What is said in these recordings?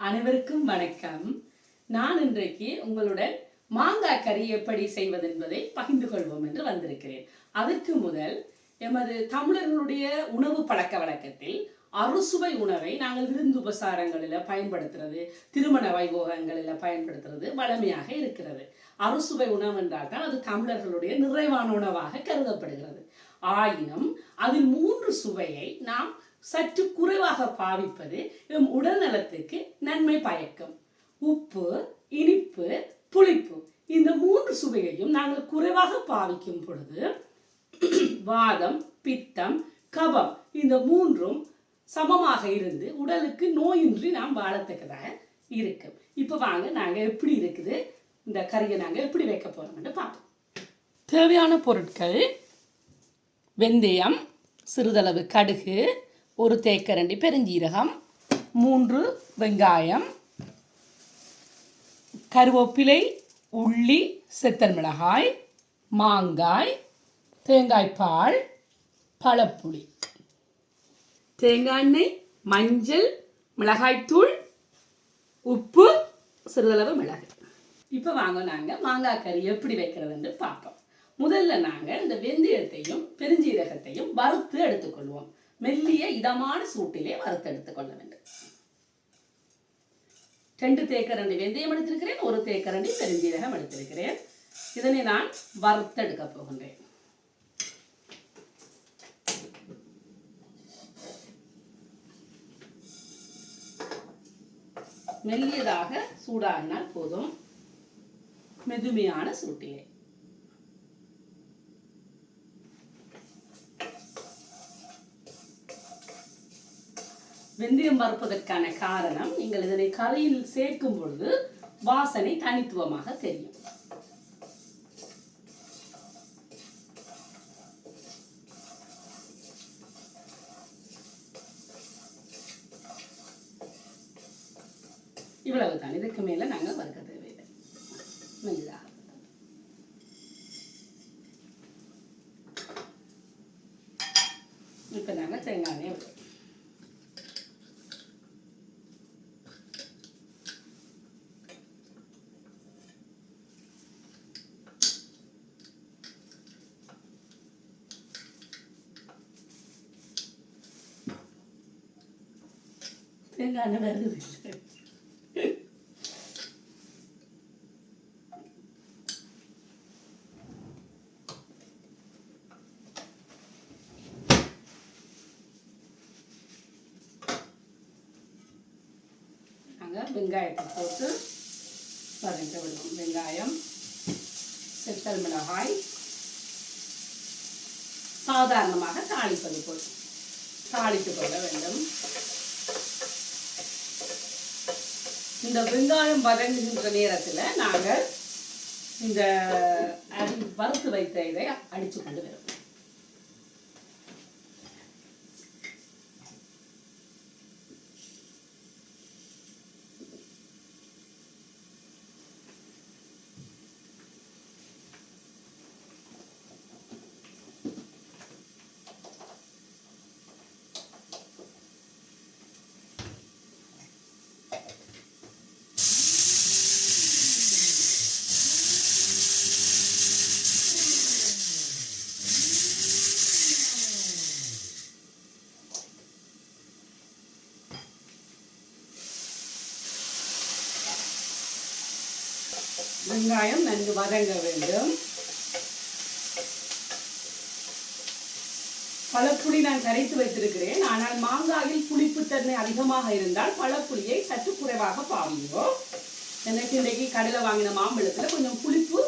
அனைவருக்கும் வணக்கம். நான் இன்றைக்கு உங்களுடன் மாங்காய் கறி எப்படி செய்வது என்பதை பகிர்ந்து கொள்வோம் என்று வந்திருக்கிறேன். அதற்கு முதல் எமது தமிழர்களுடைய உணவு பழக்க வழக்கத்தில் அறுசுவை உணவை நாங்கள் விருந்து உபசாரங்களில் பயன்படுத்துறது திருமண வைபோகங்களில் பயன்படுத்துறது வழமையாக இருக்கிறது. அறுசுவை உணவு என்றால் தான் அது தமிழர்களுடைய நிறைவான உணவாக கருதப்படுகிறது. ஆயினும் அதில் மூன்று சுவையை நாம் சற்று குறைவாக பாவிப்பது நம் உடல் நலத்துக்கு நன்மை பயக்கும். உப்பு இனிப்பு புளிப்பு இந்த மூன்று சுவையையும் நாங்கள் குறைவாக பாவிக்கும் பொழுது வாதம் பித்தம் கபம் இந்த மூன்றும் சமமாக இருந்து உடலுக்கு நோயின்றி நாம் வாழத்தக்கதாக இருக்கும். இப்போ வாங்க நாங்கள் எப்படி இருக்குது? இந்த கறியை நாங்கள் எப்படி வைக்க போகிறோம்னு பார்ப்போம். தேவையான பொருட்கள் வெந்தயம் சிறிதளவு கடுகு ஒரு தேக்கரண்டி பெருஞ்சீரகம் மூன்று வெங்காயம் கருவேப்பிலை உள்ளி செத்தல் மிளகாய் மாங்காய் தேங்காய் பால் பழப்புளி. தேங்காய் எண்ணெய் மஞ்சள் மிளகாய்த்தூள் உப்பு சிறிதளவு மிளகு. இப்போ வாங்க நாங்கள் மாங்காய் கறி எப்படி வைக்கிறதுன்னு பார்ப்போம். முதல்ல நாங்கள் இந்த வெந்தயத்தையும் பெருஞ்சீரகத்தையும் வறுத்து எடுத்துக்கொள்வோம். மெல்லிய இதமான சூட்டிலே வறுத்தெடுத்துக் கொள்ள வேண்டும். ரெண்டு தேக்கரண்டி வெந்தயம் எடுத்திருக்கிறேன் ஒரு தேக்கரண்டி பெருஞ்சீரகம் எடுத்திருக்கிறேன். இதனை நான் வறுத்தெடுக்க போகின்றேன். மெல்லியதாக சூடாகினால் போதும். மெதுமையான சூட்டிலே. வெந்தயம் வறுப்பதற்கான காரணம் நீங்கள் இதனை கறியில் சேர்க்கும் பொழுது வாசனை தனித்துவமாக தெரியும். இவ்வளவுதான். இதுக்கு மேல நாங்க வறுக்க தேவையில்லை மெல்லிதாக இப்போ நாங்கள் தேங்காய் எண்ணெய் விடுறோம் தேங்காய் எண்ணெய் வருது நாங்கள் வெங்காயத்தை போட்டு வதங்க விடுவோம் வெங்காயம் செத்தல் மிளகாய் சாதாரணமாக தாளிப்பது போல் தாளித்து கொள்ள வேண்டும் இந்த வெங்காயம் வதங்குகின்ற நேரத்தில் நாங்கள் இந்த அடி வறுத்து வைத்த இதை அடித்து கொண்டு வரும். வெங்காயம் நன்கு வதங்க வேண்டும். பழப்புளி நான் கரைத்து வைத்திருக்கிறேன். ஆனால் மாங்காயில் புளிப்புத்தன்மை அதிகமாக இருந்தால் பழப்புளியை சற்று குறைவாக பாவிங்கோ எனக்கு இன்றைக்கு கடையில் வாங்கின மாம்பழத்தில் கொஞ்சம் புளிப்பு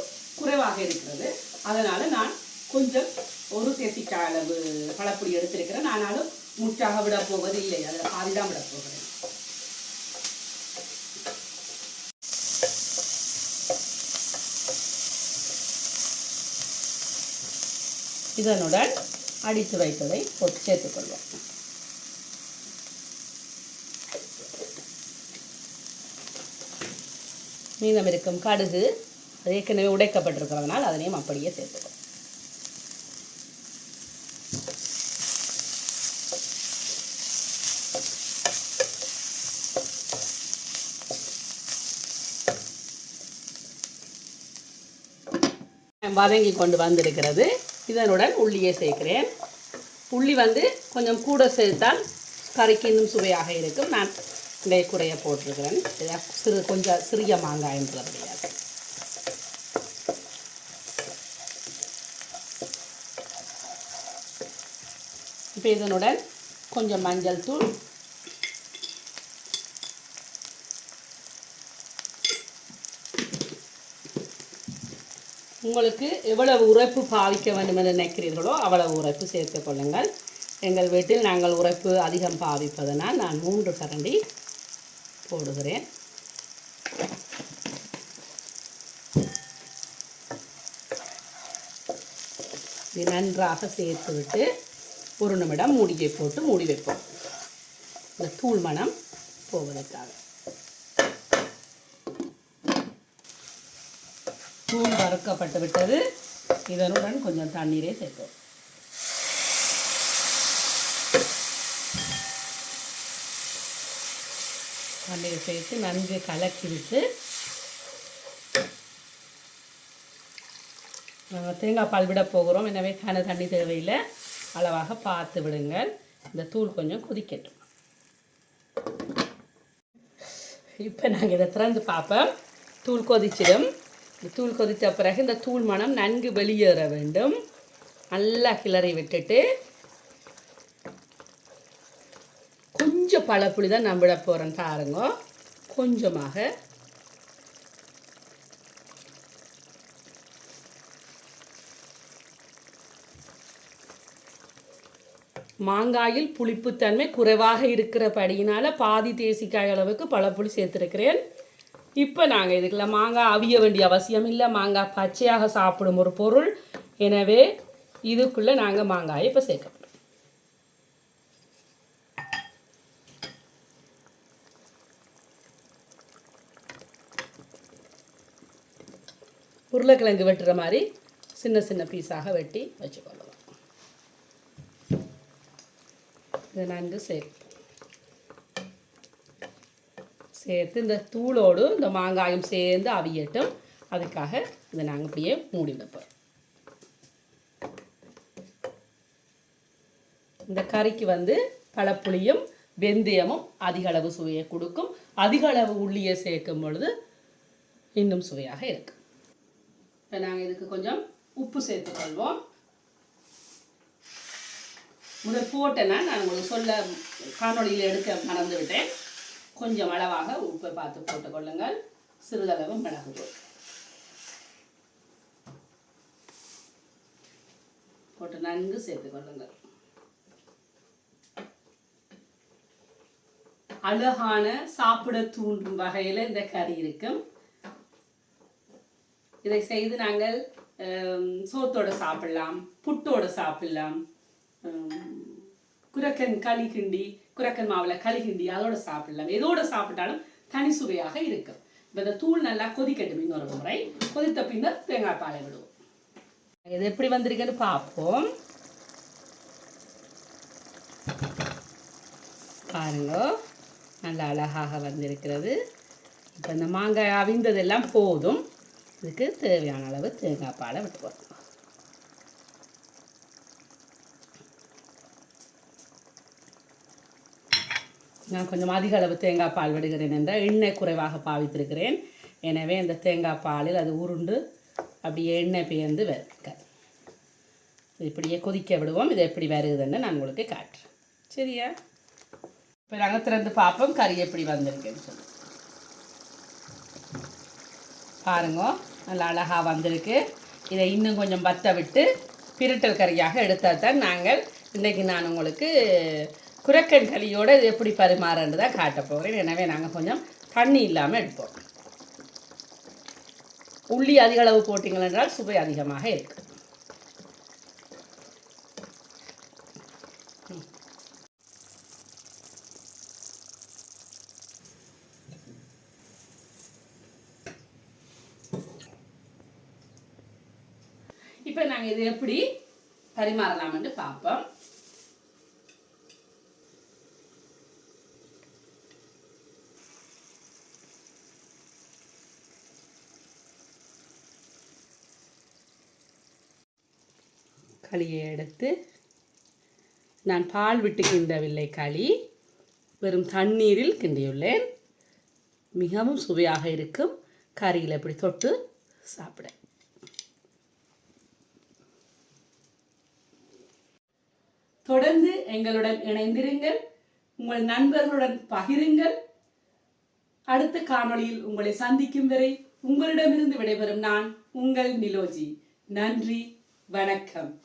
குறைவாக இருக்கிறது. அதனால நான் கொஞ்சம் ஒரு தேசிக்காய் அளவு பழப்புளி எடுத்திருக்கிறேன். ஆனாலும் முற்றாக விட போவது இல்லை அதில் பாதிதான் விட போகிறேன் இதனுடன் அடித்து வைத்ததை போட்டு சேர்த்துக்கொள்வோம். மீதம் இருக்கும் கடுகு அது ஏற்கனவே உடைக்கப்பட்டிருக்கிறதுனால் அதனையும் அப்படியே சேர்த்துக்கோ வதங்கி கொண்டு வந்திருக்கிறது. இதனுடன் உள்ளியை சேர்க்கிறேன். உள்ளி வந்து கொஞ்சம் கூட சேர்த்தால் கறிக்கு இன்னும் சுவையாக இருக்கும். நான் இதை குறைய போட்டிருக்கிறேன். சிறு கொஞ்சம் சிறிய மாங்காய்ன்றபடியாக இப்போ இதனுடன் கொஞ்சம் மஞ்சள் தூள் உங்களுக்கு எவ்வளவு உரைப்பு பாவிக்க வேண்டும் என்று நினைக்கிறீர்களோ அவ்வளவு உரைப்பு சேர்த்து கொள்ளுங்கள். எங்கள் வீட்டில் நாங்கள் உரைப்பு அதிகம் பாவிப்பதனால் நான் மூன்று கரண்டி போடுகிறேன். இது நன்றாக சேர்த்துவிட்டு ஒரு நிமிடம் மூடியை போட்டு மூடி வைப்போம். இந்த தூள் மணம் போவதற்காக. தூள் வறுக்கப்பட்டு விட்டது. இதனுடன் கொஞ்சம் தண்ணீரை சேர்ப்போம். தண்ணீரை சேர்த்து நன்கு கலக்கி விட்டு நாங்கள் தேங்காய் பால் விட போகிறோம். எனவே கன தண்ணி தேவையில்லை. அளவாக பார்த்து விடுங்கள். இந்த தூள் கொஞ்சம் கொதிக்கட்டும். இப்போ நாங்கள் இதை திறந்து பார்ப்போம். தூள் கொதிச்சிடும். இந்த தூள் கொதித்த பிறகு இந்த தூள் மணம் நன்கு வெளியேற வேண்டும். நல்லா கிளறி விட்டுட்டு கொஞ்சம் பழப்புளி தான் நான் விட போகிறேன் பாருங்க. கொஞ்சமாக. மாங்காயில் புளிப்புத்தன்மை குறைவாக இருக்கிறபடியினால பாதி தேசிக்காய் அளவுக்கு பழப்புளி சேர்த்துருக்கிறேன். இப்போ நாங்கள் இதுக்குள்ள மாங்காய் அவிய வேண்டிய அவசியம் இல்லை. மாங்காய் பச்சையாக சாப்பிடும் ஒரு பொருள். எனவே இதுக்குள்ளே நாங்கள் மாங்காயை இப்போ சேர்க்க போறோம். உருளைக்கிழங்கு வெட்டுற மாதிரி சின்ன சின்ன பீஸாக வெட்டி வச்சுக்கொள்ளலாம் இதை நன்கு சேர்ப்போம். சேர்த்து இந்த தூளோடு இந்த மாங்காயும் சேர்ந்து அவியட்டும். அதுக்காக இதை நாங்கள் அப்படியே மூடி வைப்போம். இந்த கறிக்கு வந்து பழப்புளியும் வெந்தயமும் அதிக அளவு சுவையை கொடுக்கும். அதிக அளவு உள்ளியை சேர்க்கும் பொழுது இன்னும் சுவையாக இருக்கும். இப்போ நாங்கள் இதுக்கு கொஞ்சம் உப்பு சேர்த்துக்கொள்வோம் முதல் போட்டேன்னா நான் உங்களுக்கு சொல்ல காணொலியில் எடுக்க மறந்து விட்டேன் கொஞ்சம் அளவாக உப்பை பார்த்து போட்டுக்கொள்ளுங்கள். சிறிதளவு மிளகு தூள். போட்டு நன்கு சேர்த்துக்கொள்ளுங்கள் அழகான சாப்பிட தூண்டும் வகையில் இந்த கறி இருக்கும். இதை செய்து நாங்கள் சோத்தோடு சோத்தோட சாப்பிடலாம் புட்டோட சாப்பிடலாம். ஹம், குரக்கன் களி கிண்டி குரக்கன் மாவில் களி கிண்டி அதோட சாப்பிடலாம் எதோட சாப்பிட்டாலும் தனி சுவையாக இருக்கும். இப்போ இந்த தூள் நல்லா கொதிக்கட்டும் இன்னொரு முறை. கொதித்த பின்னர் தேங்காய் பாலை விடுவோம். இது எப்படி வந்திருக்குன்னு பார்ப்போம். பாருங்க. நல்லா அழகாக வந்திருக்கிறது. இப்போ இந்த மாங்காய் அவிந்ததெல்லாம் போதும். இதுக்கு தேவையான அளவு தேங்காய் பாலை விட்டுக்கணும் நான் கொஞ்சம் அதிக அளவு தேங்காய் பால் விடுகிறேன் என்றால் எண்ணெய் குறைவாக பாவித்திருக்கிறேன். எனவே இந்த தேங்காய் பாலில் அது உருண்டு அப்படியே எண்ணெய் பேர்ந்து வருக இப்படியே கொதிக்க விடுவோம். இது எப்படி வருகுதுன்னு நான் உங்களுக்கு காட்டுறேன். சரியா? இப்போ நாங்கள் திறந்து பார்ப்போம். கறி எப்படி வந்திருக்குன்னு சொல்லி. பாருங்க நல்லா அழகாக வந்திருக்கு. இதை இன்னும் கொஞ்சம் பற்ற விட்டு பிரட்டல் கறியாக எடுத்தால் தான் நாங்கள் இன்றைக்கி நான் உங்களுக்கு குரக்கன் களியோடு இது எப்படி தான் காட்ட போகிறேன் எனவே நாங்கள் கொஞ்சம் தண்ணி இல்லாமல் எடுப்போம். உள்ளி அதிக அளவு போட்டிங்கள் என்றால் சுவை அதிகமாக இருக்கும். இப்போ நாங்கள் இது எப்படி பரிமாறலாம்னு பார்ப்போம். களியை எடுத்து நான் பால் விட்டு கிண்டவில்லை களி. வெறும் தண்ணீரில் கிண்டியுள்ளேன். மிகவும் சுவையாக இருக்கும். கறியில் இப்படி தொட்டு சாப்பிட. தொடர்ந்து எங்களுடன் இணைந்திருங்கள். உங்கள் நண்பர்களுடன் பகிருங்கள். அடுத்த காணொளியில் உங்களை சந்திக்கும் வரை உங்களிடமிருந்து விடைபெறும் நான் உங்கள் நிலோஜி. நன்றி வணக்கம்.